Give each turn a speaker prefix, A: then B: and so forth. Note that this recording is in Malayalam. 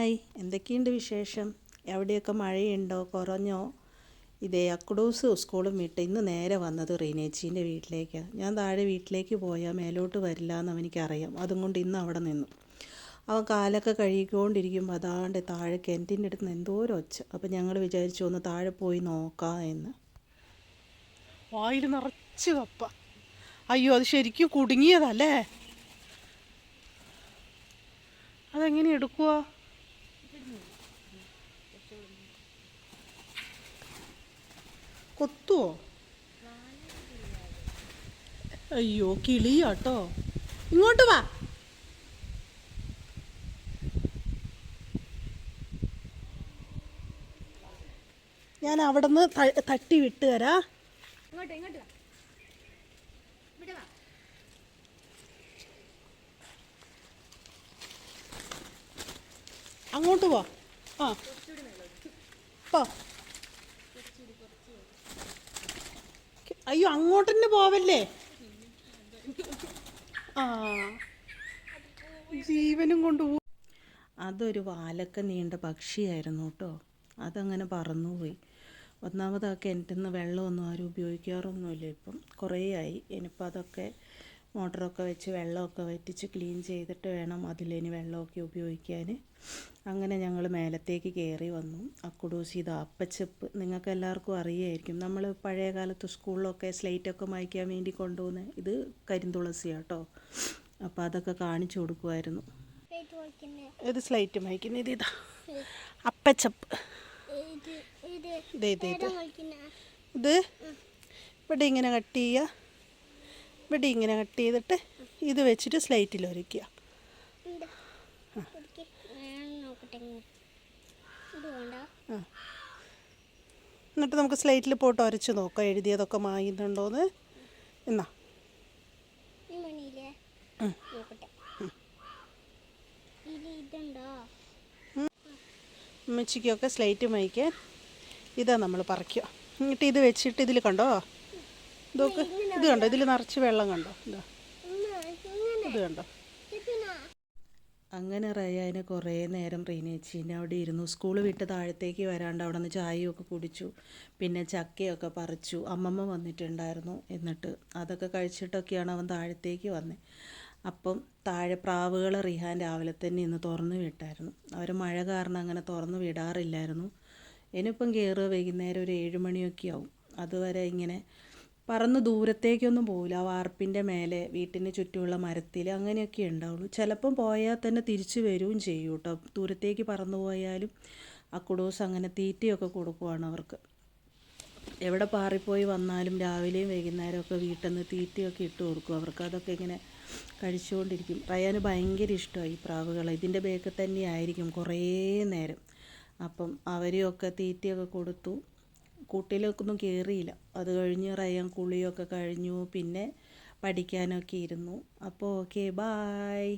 A: ഹായ് എന്തൊക്കെയുണ്ട് വിശേഷം? എവിടെയൊക്കെ മഴയുണ്ടോ? കുറഞ്ഞോ? ഇതേ അക്കുഡൂസ് സ്കൂളും വിട്ട് ഇന്ന് നേരെ വന്നത് റീനേച്ചീന്റെ വീട്ടിലേക്കാണ് ഞാൻ താഴെ വീട്ടിലേക്ക് പോയാൽ മേലോട്ട് വരില്ല എന്ന് അവനിക്കറിയാം. അതും കൊണ്ട് ഇന്ന് അവിടെ നിന്നു. അവൻ കാലൊക്കെ കഴുകിക്കൊണ്ടിരിക്കുമ്പോൾ അതാണ്ട് താഴെ കിണറ്റിന്റെ അടുത്ത് നിന്ന് എന്തോരം ഒച്ച. അപ്പം ഞങ്ങൾ വിചാരിച്ചു ഒന്ന് താഴെ പോയി നോക്കാം എന്ന്.
B: വായിൽ നിറച്ച് കപ്പ. അയ്യോ അത് ശരിക്കും കുടുങ്ങിയതല്ലേ? അതെങ്ങനെ എടുക്കുക കൊത്തുവോ അയ്യോ കിളിയാട്ടോ. ഇങ്ങോട്ട് വാ. ഞാൻ അവിടെ നിന്ന് തട്ടി വിട്ടുതരാ
C: ഇങ്ങോട്ട് ഇങ്ങോട്ട് വാ ഇവിടെ വാ
B: അങ്ങോട്ട് പോ ആ. പോ അയ്യോ അങ്ങോട്ട് തന്നെ പോവല്ലേ? ആ. ജീവനും കൊണ്ട്
A: അതൊരു വാലക്ക നീണ്ട പക്ഷിയായിരുന്നു കേട്ടോ. അതങ്ങനെ പറന്നുപോയി. ഒന്നാമതൊക്കെ എന്റെ നിന്ന് വെള്ളമൊന്നും ആരും ഉപയോഗിക്കാറൊന്നുമില്ല. ഇപ്പം കുറേ ആയി ഇനിയിപ്പോൾ അതൊക്കെ മോട്ടറൊക്കെ വെച്ച് വെള്ളമൊക്കെ വറ്റിച്ച് ക്ലീൻ ചെയ്തിട്ട് വേണം അതിലിനി വെള്ളമൊക്കെ ഉപയോഗിക്കാൻ. അങ്ങനെ ഞങ്ങൾ മേലത്തേക്ക് കയറി വന്നു. അക്കുടൂസ് ഇത് അപ്പച്ചപ്പ്. നിങ്ങൾക്ക് എല്ലാവർക്കും അറിയായിരിക്കും. നമ്മൾ പഴയ കാലത്ത് സ്കൂളിലൊക്കെ സ്ലേറ്റൊക്കെ മായ്ക്കാൻ വേണ്ടി കൊണ്ടുപോകുന്ന ഇത് കരിന്തുളസി കേട്ടോ അപ്പോൾ അതൊക്കെ കാണിച്ചു കൊടുക്കുമായിരുന്നു
B: ഇത് സ്ലൈറ്റ് മായ്ക്കുന്ന. ഇത് ഇതാ. അപ്പച്ചപ്പ്.
C: ഇത്
B: ഇവിടെ ഇങ്ങനെ കട്ട് ചെയ്യുക. ഇവിടെ ഇങ്ങനെ കട്ട് ചെയ്തിട്ട് ഇത് വെച്ചിട്ട് സ്ലൈറ്റിൽ ഒരുക്കുക എന്നിട്ട് നമുക്ക് സ്ലൈറ്റിൽ പോട്ട് ഉരച്ച് നോക്കാം എഴുതിയതൊക്കെ മായുന്നുണ്ടോയെന്ന് എന്നാ. ഉമ്മച്ചിക്കൊക്കെ സ്ലൈറ്റ് മയക്കാൻ ഇതാ നമ്മൾ പറിക്കുക. എന്നിട്ട് ഇത് വെച്ചിട്ട് ഇതിൽ കണ്ടോ? ഇത് കണ്ടോ? ഇതിൽ നിറച്ച് വെള്ളം കണ്ടോ? ഇതാ. ഇത് കണ്ടോ?
A: അങ്ങനെ റയാന് കുറേ നേരം റീനേച്ചീന്റെ അവിടെ ഇരുന്നു. സ്കൂൾ വിട്ട് താഴത്തേക്ക് വരാണ്ട് അവിടെ നിന്ന് ചായയൊക്കെ കുടിച്ചു. പിന്നെ ചക്കയൊക്കെ പറിച്ചു. അമ്മമ്മ വന്നിട്ടുണ്ടായിരുന്നു എന്നിട്ട്. അതൊക്കെ കഴിച്ചിട്ടൊക്കെയാണ് അവൻ താഴത്തേക്ക് വന്നത് അപ്പം താഴെ പ്രാവുകൾ റിഹാൻ രാവിലെ തന്നെ ഇന്ന് തുറന്നു വിട്ടായിരുന്നു. അവർ മഴ കാരണം അങ്ങനെ തുറന്നു വിടാറില്ലായിരുന്നു. ഇനിയിപ്പം കയറുക വൈകുന്നേരം ഒരു ഏഴ് മണിയൊക്കെ ആവും. അതുവരെ ഇങ്ങനെ പറന്ന് ദൂരത്തേക്കൊന്നും പോവില്ല. ആ വാർപ്പിന്റെ മേലെ വീട്ടിന് ചുറ്റുമുള്ള മരത്തിൽ അങ്ങനെയൊക്കെ ഉണ്ടാവുള്ളൂ. ചിലപ്പം പോയാൽ തന്നെ തിരിച്ചു വരികയും ചെയ്യും കേട്ടോ ദൂരത്തേക്ക് പറന്നു പോയാലും ആ കുടൂസ് അങ്ങനെ തീറ്റയൊക്കെ കൊടുക്കുവാണ് അവർക്ക്. എവിടെ പാറിപ്പോയി വന്നാലും രാവിലെയും വൈകുന്നേരമൊക്കെ വീട്ടിൽ നിന്ന് തീറ്റയൊക്കെ ഇട്ട് കൊടുക്കും. അവർക്ക് അതൊക്കെ ഇങ്ങനെ കഴിച്ചുകൊണ്ടിരിക്കും. റയാന് ഭയങ്കര ഇഷ്ടമായി ഈ പ്രാവുകൾ ഇതിന്റെ ബേക്കിൽ തന്നെ ആയിരിക്കും കുറേ നേരം. അപ്പം അവരെയൊക്കെ തീറ്റയൊക്കെ കൊടുത്തു. കൂട്ടിലേക്കൊന്നും കയറിയില്ല അത് കഴിഞ്ഞ് റയൻ കുളിയൊക്കെ കഴിഞ്ഞു. പിന്നെ പഠിക്കാനൊക്കെ ഇരുന്നു. അപ്പോൾ ഓക്കെ ബായ്